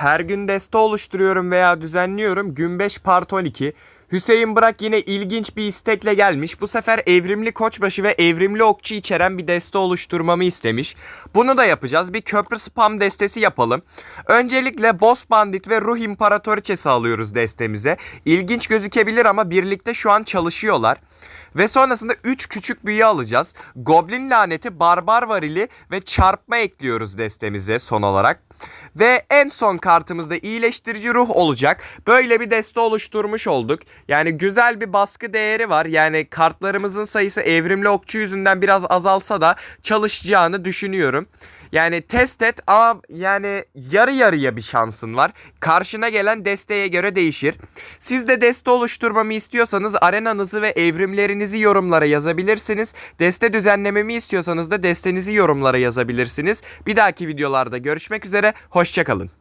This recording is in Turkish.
Her gün deste oluşturuyorum veya düzenliyorum. Gün 5 part 12. Hüseyin Bırak yine ilginç bir istekle gelmiş. Bu sefer evrimli koçbaşı ve evrimli okçu içeren bir deste oluşturmamı istemiş. Bunu da yapacağız. Bir köprü spam destesi yapalım. Öncelikle Boss Bandit ve Ruh İmparatoriçesi alıyoruz destemize. İlginç gözükebilir ama birlikte şu an çalışıyorlar. Ve sonrasında 3 küçük büyü alacağız. Goblin laneti, barbar varili ve çarpma ekliyoruz destemize son olarak. Ve en son kartımızda iyileştirici ruh olacak. Böyle bir deste oluşturmuş olduk. Yani güzel bir baskı değeri var. Yani kartlarımızın sayısı evrimli okçu yüzünden biraz azalsa da çalışacağını düşünüyorum. Yani test et ama yani yarı yarıya bir şansın var. Karşına gelen desteğe göre değişir. Siz de deste oluşturmamı istiyorsanız arenanızı ve evrimlerinizi yorumlara yazabilirsiniz. Deste düzenlememi istiyorsanız da destenizi yorumlara yazabilirsiniz. Bir dahaki videolarda görüşmek üzere. Hoşçakalın.